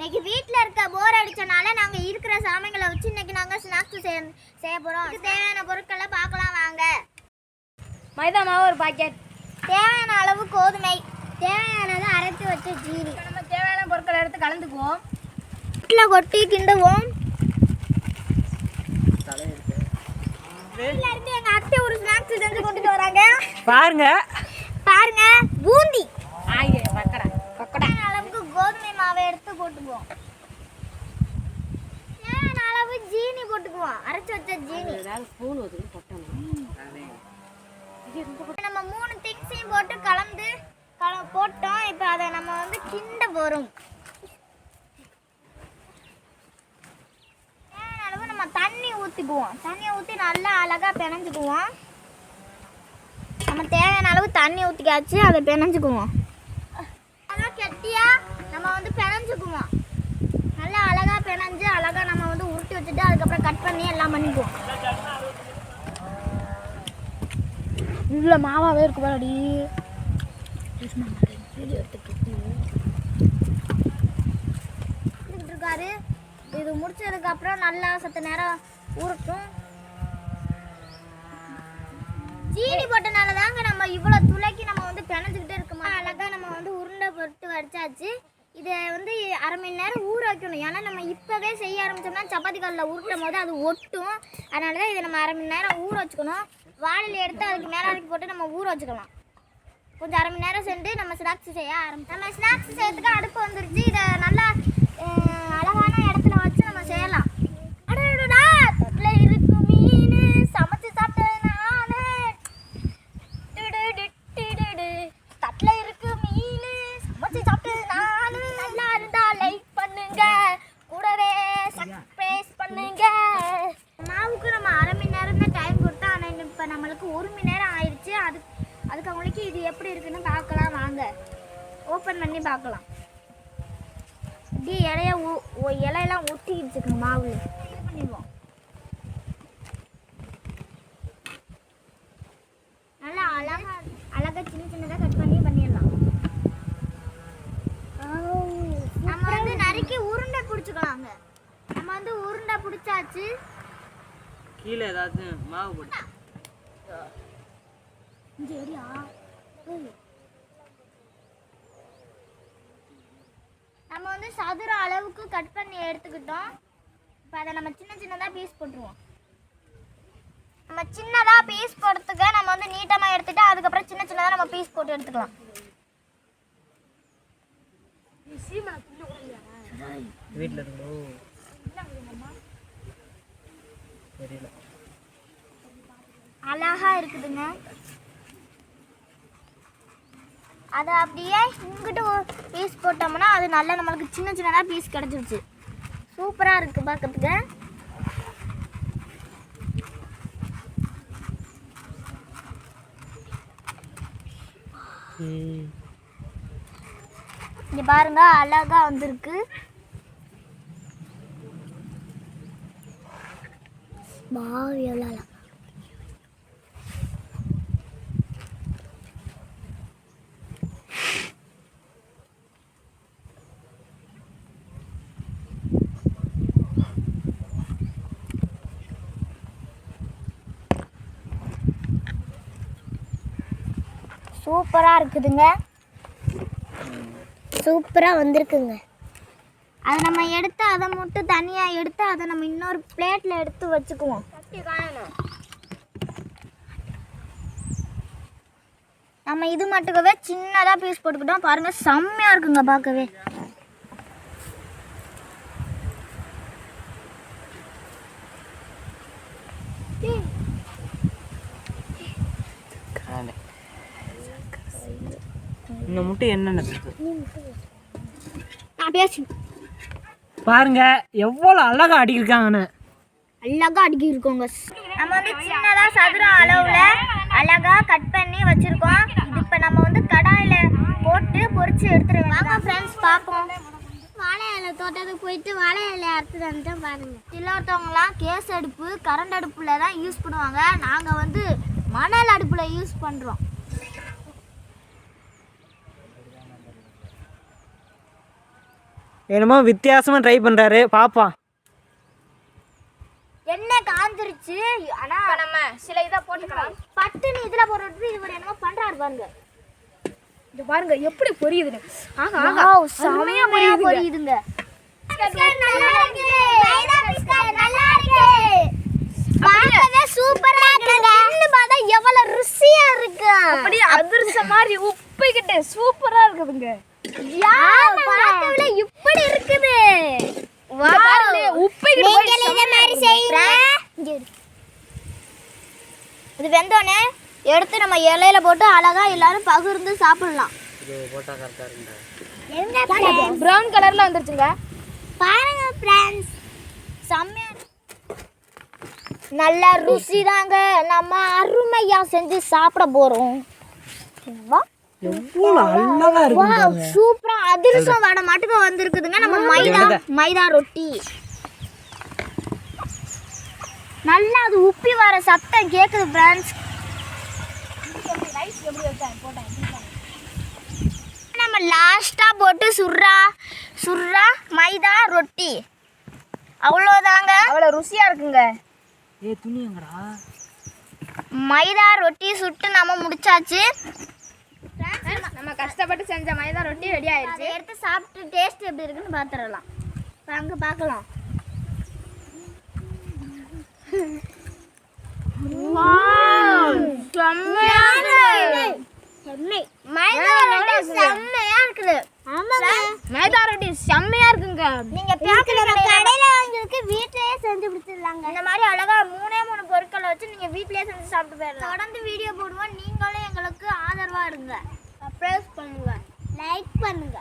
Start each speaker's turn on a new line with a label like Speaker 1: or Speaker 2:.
Speaker 1: இன்னைக்கு வீட்டில் இருக்க போர் அடிச்சனால நாங்கள் இருக்கிற சாமிகளை வச்சு இன்னைக்கு நாங்கள் ஸ்நாக்ஸ் செய்ய செய்ய போகிறோம் தேவையான பொருட்களை பார்க்கலாம் வாங்க.
Speaker 2: மைதா மாவு ஒரு பாக்கெட்
Speaker 1: தேவையான அளவு கோதுமை தேவையானது அரைத்து வச்ச ஜீனி.
Speaker 2: நம்ம தேவையான பொருட்களை எடுத்து கலந்துக்குவோம்.
Speaker 1: வீட்டில் கொட்டி கிண்டுவோம். வீட்டில் இருந்து எங்கள் அத்தை ஒரு ஸ்நாக்ஸ் செஞ்சு கொண்டுட்டு வராங்க.
Speaker 3: பாருங்க.
Speaker 1: பாருங்க பூந்தி.
Speaker 2: ஆயே பக்கடா பக்கடா.
Speaker 1: அளவுக்கு கோதுமை மாவை எடுத்து போட்டுக்குவோம். அளவு ஜீனி போட்டுக்குவோம். அரைச்சு வச்ச ஜீனி.
Speaker 2: ஸ்பூன் வந்து போட்டோம்
Speaker 1: நம்ம மூணு திங்ஸையும் போட்டு கலந்து கல போட்டோம். இப்போ அதை நம்ம வந்து கிண்ட போகிறோம் அளவு நம்ம தண்ணி ஊற்றிக்குவோம் தண்ணியை ஊற்றி நல்லா அழகாக பிணைஞ்சுக்குவோம். நம்ம தேவையான அளவு தண்ணி ஊற்றிக்காச்சு அதை பிணைஞ்சுக்குவோம். அழகாக கெட்டியாக நம்ம வந்து பிணைஞ்சுக்குவோம். நல்லா அழகாக பிணைஞ்சு அழகாக நம்ம வந்து உருட்டி வச்சுட்டு அதுக்கப்புறம் கட் பண்ணி எல்லாம் பண்ணிக்குவோம்.
Speaker 2: இவ்வளோ மாவாவே இருக்கு
Speaker 1: பாடி இருக்காரு. இது முடிச்சதுக்கு அப்புறம் நல்லா சத்த நேரம் ஊறட்டும் சீனி போட்டனால தாங்க நம்ம இவ்வளோ துளைக்கி நம்ம வந்து பிணைஞ்சுக்கிட்டே இருக்கோமா? அழகாக நம்ம வந்து உருண்டை பொருட்டு வடிச்சாச்சு இதை வந்து அரை மணி நேரம் ஊற வைக்கணும். ஏன்னா நம்ம இப்போவே செய்ய ஆரம்பிச்சோம்னா சப்பாத்தி கல்லில் உருட்டும் போது அது ஒட்டும். அதனால தான் இதை நம்ம அரை மணி நேரம் ஊற வச்சுக்கணும். வாழையில எடுத்து அதுக்கு மேலே அரைக்கி போட்டு நம்ம ஊற வச்சுக்கலாம். கொஞ்சம் அரை மணி நேரம் சென்று நம்ம ஸ்நாக்ஸ் செய்ய ஆரம்பிச்சோம் நம்ம ஸ்நாக்ஸ் செய்யறதுக்கு அடுப்பு வந்துருச்சு இதை நல்லா அஹ், அழகான இடத்துல வச்சு நம்ம செய்யலாம் அடடடா, தட்டுல இருக்கு மீனு, சமைச்சு சாப்பிட்டது நானு. டிடுடிடிடிடு, தட்டுல இருக்கு மீனு, சமைச்சு சாப்பிட்டது நானு. நல்லா இருந்தா like பண்ணுங்க கூடவே subscribe பண்ணுங்க மாவுக்கு நம்ம அரை மணி நேரம் தான் டைம் கொடுத்தோம் ஆனால் இப்போ நம்மளுக்கு ஒரு மணி நேரம் ஆயிடுச்சு அது அவங்களுக்கு இது எப்படி இருக்குன்னு பார்க்கலாம் வாங்க. ஓப்பன் பண்ணி பார்க்கலாம். இப்படி இலைய இலையெல்லாம் ஒட்டிக்கிடுச்சுங்க மாவு இது பண்ணிடுவோம். நல்லா அழகா அழகா சின்ன சின்னதாக கட் பண்ணி பண்ணிடலாம். நம்ம வந்து நறுக்கி உருண்டை பிடிச்சிக்கலாங்க நம்ம வந்து உருண்டை பிடிச்சாச்சு.
Speaker 3: கீழே ஏதாச்சும் மாவு போட்டு
Speaker 1: ஏரியா? நம்ம வந்து சதுர அளவுக்கு கட் பண்ணி எடுத்துக்கிட்டோம். இப்போ அதை நம்ம சின்ன சின்னதாக பீஸ் போட்டுருவோம். நம்ம சின்னதாக பீஸ் போடுறதுக்கு நம்ம வந்து நீட்டமாக எடுத்துட்டு அதுக்கப்புறம் சின்ன சின்னதாக நம்ம பீஸ் போட்டு எடுத்துக்கலாம்.
Speaker 3: வீட்டில் இருக்கோ தெரியல.
Speaker 1: அழகா இருக்குதுங்க. அதை அப்படியே இங்கிட்ட பீஸ் போட்டோம்னா அது நல்லா நம்மளுக்கு சின்ன சின்னதாக பீஸ் கிடச்சிருச்சு. சூப்பராக இருக்குது பார்க்கறதுக்கு. இங்கே பாருங்க அழகா வந்திருக்கு. வாவ் எவ்வளோ சூப்பராக இருக்குதுங்க. சூப்பராக வந்திருக்குங்க. அதை நம்ம எடுத்து அதை மட்டும் தனியாக எடுத்து அதை நம்ம இன்னொரு பிளேட்டில் எடுத்து வச்சுக்குவோம். நம்ம இது மட்டுக்கவே சின்னதாக பீஸ் போட்டுக்கிட்டோம். பாருங்கள் செம்மையாக இருக்குங்க பார்க்கவே.
Speaker 3: இந்த முட்டை என்னென்ன இருக்கு? பாருங்க எவ்வளோ அழகா அடிக்கிருக்காங்கன்னு.
Speaker 1: அழகா அடுக்கி இருக்கோங்க நம்ம வந்து சின்னதா சதுர அளவுல அழகா கட் பண்ணி வச்சிருக்கோம். இது இப்ப நம்ம வந்து கடாயில போட்டு பொரிச்சு எடுத்துருவோம் வாங்க ஃப்ரெண்ட்ஸ் பார்ப்போம். வாழை இலை தோட்டத்துக்கு போயிட்டு வாழை இலை அறுத்து வந்துட்டோம் பாருங்க. சிலத்தவங்கலாம் கேஸ் அடுப்பு கரண்ட் அடுப்புல தான் யூஸ் பண்ணுவாங்க. நாங்க வந்து மணல் அடுப்புல யூஸ் பண்றோம்.
Speaker 3: என்னமோ வித்தியாசமாக ட்ரை பண்ணுறாரு பாப்போம்
Speaker 1: எண்ணெய் காந்துருச்சு ஆனா
Speaker 2: இப்போ நம்ம சில இதை போட்டுக்கலாம்.
Speaker 1: பட்டுன்னு இதுல போடுறது இவர் என்னமோ பண்றாரு பாருங்க.
Speaker 2: இது பாருங்க எப்படி பொரியுதுன்னு. ஆகா ஆகா செம்மையா பொரியுதுங்க.
Speaker 1: பொரியுதுங்க. நல்லா இருக்கு. மைதா பிஸ்கட் நல்லா இருக்கு. பார்க்கவே சூப்பரா இருக்குங்க. தின்னு பார்த்தா எவ்வளவு ருசியா இருக்கு.
Speaker 2: அப்படியே அதிர்ஷ்டம் மாதிரி உப்பிக்கிட்டு சூப்பரா இருக்குதுங்க.
Speaker 1: இப்படி இருக்குது. இதே வெந்தோடனே எடுத்து நம்ம இலையில போட்டு அழகா எல்லாரும் பகிர்ந்து சாப்பிடலாம்.
Speaker 2: ப்ரௌன் கலர்ல வந்துருச்சுங்க.
Speaker 1: பாருங்க ஃப்ரெண்ட்ஸ் செம்மையா. நல்ல ருசி தாங்க நம்ம அருமையா செஞ்சு சாப்பிட போறோம். வா
Speaker 3: எவ்வளோ அழகாக இருக்கு
Speaker 1: சூப்பரா. அதிரசம் வடை மட்டும் வந்திருக்குதுங்க. நம்ம மைதா மைதா ரொட்டி. நல்லா அது உப்பி வர சத்தம் கேக்குது ஃப்ரெண்ட்ஸ் நம்ம லாஸ்டா போட்டு சுர்ரா சுர்ரா மைதா ரொட்டி. அவ்வளோதாங்க
Speaker 2: அவ்வளவு ருசியா இருக்குங்க.
Speaker 3: ஏ துணி எங்கடா?
Speaker 1: மைதா ரொட்டி சுட்டு நம்ம முடிச்சாச்சு.
Speaker 2: நம்ம கஷ்டப்பட்டு செஞ்ச மைதா ரொட்டி ரெடி
Speaker 1: அதை
Speaker 2: ஆயிருச்சு.
Speaker 1: எடுத்து சாப்பிட்டு டேஸ்ட் எப்படி இருக்குன்னு பார்த்துடலாம். வாங்க பார்க்கலாம் மைதா ரொட்டி செம்மையா இருக்குது ஆமாங்க
Speaker 2: மைதா ரொட்டி செம்மையா இருக்குங்க
Speaker 1: நீங்க பேக்கரி கடையில வாங்கிருக்கு வீட்லயே செஞ்சு கொடுத்துடலாங்க இந்த மாதிரி அழகா மூணே மூணு பொருட்களை வச்சு நீங்க வீட்லயே செஞ்சு சாப்பிட்டு போயிடலாம். தொடர்ந்து வீடியோ போடுவோம். நீங்களும் எங்களுக்கு ஆதரவா இருங்க. சப்ஸ்கிரைப் பண்ணுங்க. லைக் பண்ணுங்க.